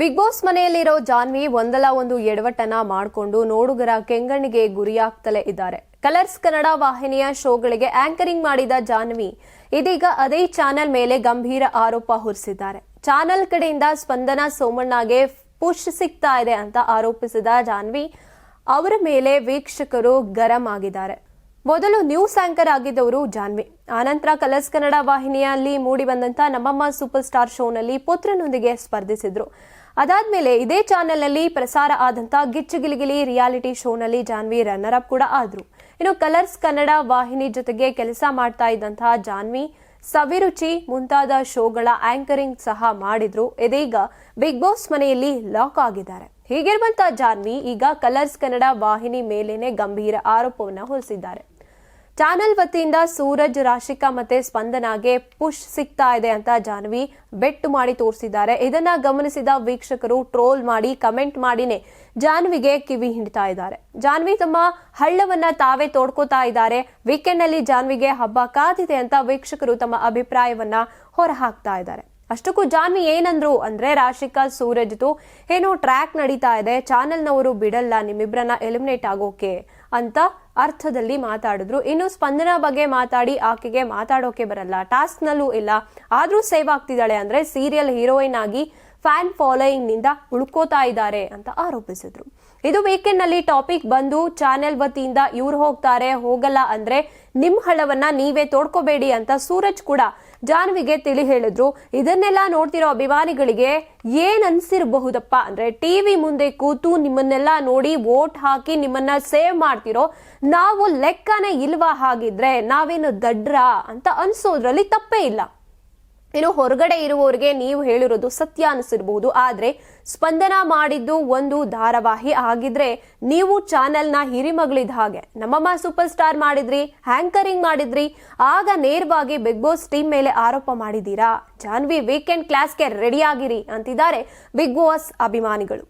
Big boss ಮನೆಯಲ್ಲಿರೋ ಜಾನ್ವಿ ಒಂದಲ್ಲ ಒಂದು ಎಡವಟ್ಟನ ಮಾಡಿಕೊಂಡು ನೋಡುಗರ ಕೆಂಗಣ್ಣಿಗೆ ಗುರಿಯಾಗ್ತಲೇ ಇದ್ದಾರೆ. ಕಲರ್ಸ್ ಕನ್ನಡ ವಾಹಿನಿಯ ಶೋಗಳಿಗೆ ಆಂಕರಿಂಗ್ ಮಾಡಿದ ಜಾನ್ವಿ ಇದೀಗ ಅದೇ ಚಾನೆಲ್ ಮೇಲೆ ಗಂಭೀರ ಆರೋಪ ಹೊರಿಸಿದ್ದಾರೆ. ಚಾನೆಲ್ ಕಡೆಯಿಂದ ಸ್ಪಂದನ ಸೋಮಣ್ಣಗೆ ಪುಷ್ ಸಿಗ್ತಾ ಇದೆ ಅಂತ ಆರೋಪಿಸಿದ ಜಾನ್ವಿ ಅವರ ಮೇಲೆ ವೀಕ್ಷಕರು ಗರಂ ಆಗಿದ್ದಾರೆ. ಮೊದಲು ನ್ಯೂಸ್ ಆಂಕರ್ ಆಗಿದ್ದವರು ಜಾನ್ವಿ. ಆನಂತರ ಕಲರ್ಸ್ ಕನ್ನಡ ವಾಹಿನಿಯಲ್ಲಿ ಮೂಡಿ ಬಂದಂತ ನಮ್ಮಮ್ಮ ಸೂಪರ್ ಸ್ಟಾರ್ ಶೋನಲ್ಲಿ ಪುತ್ರನೊಂದಿಗೆ ಸ್ಪರ್ಧಿಸಿದ್ರು. ಅದಾದ್ಮೇಲೆ ಇದೇ ಚಾನೆಲ್ನಲ್ಲಿ ಪ್ರಸಾರ ಆದಂತ ಗಿಚ್ಚುಗಿಲಿಗಿಲಿ ರಿಯಾಲಿಟಿ ಶೋನಲ್ಲಿ ಜಾನ್ವಿ ರನ್ನರ್ ಅಪ್ ಕೂಡ ಆದ್ರು. ಇನ್ನು ಕಲರ್ಸ್ ಕನ್ನಡ ವಾಹಿನಿ ಜೊತೆಗೆ ಕೆಲಸ ಮಾಡ್ತಾ ಇದ್ದಂತಹ ಜಾನ್ವಿ ಸವಿರುಚಿ ಮುಂತಾದ ಶೋಗಳ ಆಂಕರಿಂಗ್ ಸಹ ಮಾಡಿದ್ರು. ಇದೀಗ ಬಿಗ್ ಬಾಸ್ ಮನೆಯಲ್ಲಿ ಲಾಕ್ ಆಗಿದ್ದಾರೆ. ಹೀಗಿರುವಂತಹ ಜಾನ್ವಿ ಈಗ ಕಲರ್ಸ್ ಕನ್ನಡ ವಾಹಿನಿ ಮೇಲೇನೆ ಗಂಭೀರ ಆರೋಪವನ್ನು ಹೊರಿಸಿದ್ದಾರೆ. ಚಾನೆಲ್ ವತಿಯಿಂದ ಸೂರಜ್ ರಾಶಿಕಾ ಮತ್ತೆ ಸ್ಪಂದನಾಗೆ ಪುಷ್ ಸಿಗ್ತಾ ಇದೆ ಅಂತ ಜಾನ್ವಿ ಬೆಟ್ಟು ಮಾಡಿ ತೋರಿಸಿದ್ದಾರೆ. ಇದನ್ನ ಗಮನಿಸಿದ ವೀಕ್ಷಕರು ಟ್ರೋಲ್ ಮಾಡಿ ಕಮೆಂಟ್ ಮಾಡಿನೇ ಜಾನ್ವಿಗೆ ಕಿವಿ ಹಿಂಡ್ತಾ ಇದ್ದಾರೆ. ಜಾನ್ವಿ ತಮ್ಮ ಹಳ್ಳವನ್ನ ತಾವೇ ತೋಡ್ಕೋತಾ ಇದ್ದಾರೆ. ವೀಕೆಂಡ್ನಲ್ಲಿ ಜಾನ್ವಿಗೆ ಹಬ್ಬ ಕಾದಿದೆ ಅಂತ ವೀಕ್ಷಕರು ತಮ್ಮ ಅಭಿಪ್ರಾಯವನ್ನ ಹೊರಹಾಕ್ತಾ ಇದ್ದಾರೆ. ಅಷ್ಟಕ್ಕೂ ಜಾನ್ವಿ ಏನಂದ್ರು ಅಂದ್ರೆ ರಾಶಿಕಾ, ಸೂರಜ್ದು ಏನೋ ಟ್ರ್ಯಾಕ್ ನಡೀತಾ ಇದೆ. ಚಾನೆಲ್ನವರು ಬಿಡಲ್ಲ, ನಿಮ್ಮಿಬ್ರನ್ನ ಎಲಿಮಿನೇಟ್ ಆಗೋಕೆ. ಅಂತ ಅರ್ಥದಲ್ಲಿ ಮಾತಾಡಿದ್ರು. ಇನ್ನು ಸ್ಪಂದನ ಬಗ್ಗೆ ಮಾತಾಡಿ ಆಕೆಗೆ ಮಾತಾಡೋಕೆ ಬರಲ್ಲ. ಟಾಸ್ಕ್ನಲ್ಲೂ ಇಲ್ಲ. ಆದರೂ ಸೇವ್ ಆಗ್ತಿದ್ದಾಳೆ ಅಂದ್ರೆ ಸೀರಿಯಲ್ ಹೀರೋಯಿನ್ ಆಗಿ ಫ್ಯಾನ್ ಫಾಲೋಯಿಂಗ್ನಿಂದ ಉಳ್ಕೋತಾ ಇದ್ದಾರೆ ಅಂತ ಆರೋಪಿಸಿದ್ರು. ಇದು ವೀಕೆಂಡ್ನಲ್ಲಿ ಟಾಪಿಕ್ ಬಂದು ಚಾನೆಲ್ ವತಿಯಿಂದ ಇವ್ರು ಹೋಗ್ತಾರೆ, ಹೋಗಲ್ಲ ಅಂದ್ರೆ ನಿಮ್ ಹಳವನ್ನ ನೀವೇ ತೋಡ್ಕೋಬೇಡಿ ಅಂತ ಸೂರಜ್ ಕೂಡ ಜಾನ್ವಿಗೆ ತಿಳಿ ಹೇಳಿದ್ರು. ಇದನ್ನೆಲ್ಲ ನೋಡ್ತಿರೋ ಅಭಿಮಾನಿಗಳಿಗೆ ಏನ್ ಅನ್ಸಿರಬಹುದಪ್ಪ ಅಂದ್ರೆ ಟಿವಿ ಮುಂದೆ ಕೂತು ನಿಮ್ಮನ್ನೆಲ್ಲ ನೋಡಿ ವೋಟ್ ಹಾಕಿ ನಿಮ್ಮನ್ನ ಸೇವ್ ಮಾಡ್ತಿರೋ ನಾವು ಲೆಕ್ಕನೇ ಇಲ್ವಾ ಹಾಗಿದ್ರೆ ನಾವೇನು ದಡ್ರಾ ಅಂತ ಅನ್ಸೋದ್ರಲ್ಲಿ ತಪ್ಪೇ ಇಲ್ಲ. ಇನ್ನು ಹೊರಗಡೆ ಇರುವವರಿಗೆ ನೀವು ಹೇಳಿರೋದು ಸತ್ಯ ಅನಿಸಿರ್ಬಹುದು. ಆದರೆ ಸ್ಪಂದನ ಮಾಡಿದ್ದು ಒಂದು ಧಾರಾವಾಹಿ ಆಗಿದ್ರೆ ನೀವು ಚಾನೆಲ್ನ ಹಿರಿಮಗಳಿದ ಹಾಗೆ, ನಮ್ಮಮ್ಮ ಸೂಪರ್ ಸ್ಟಾರ್ ಮಾಡಿದ್ರಿ, ಹ್ಯಾಂಕರಿಂಗ್ ಮಾಡಿದ್ರಿ, ಆಗ ನೇರವಾಗಿ ಬಿಗ್ ಬಾಸ್ ಟೀಮ್ ಮೇಲೆ ಆರೋಪ ಮಾಡಿದ್ದೀರಾ? ಜಾನ್ವಿ ವೀಕೆಂಡ್ ಕ್ಲಾಸ್ಗೆ ರೆಡಿ ಆಗಿರಿ ಅಂತಿದ್ದಾರೆ ಬಿಗ್ ಬಾಸ್ ಅಭಿಮಾನಿಗಳು.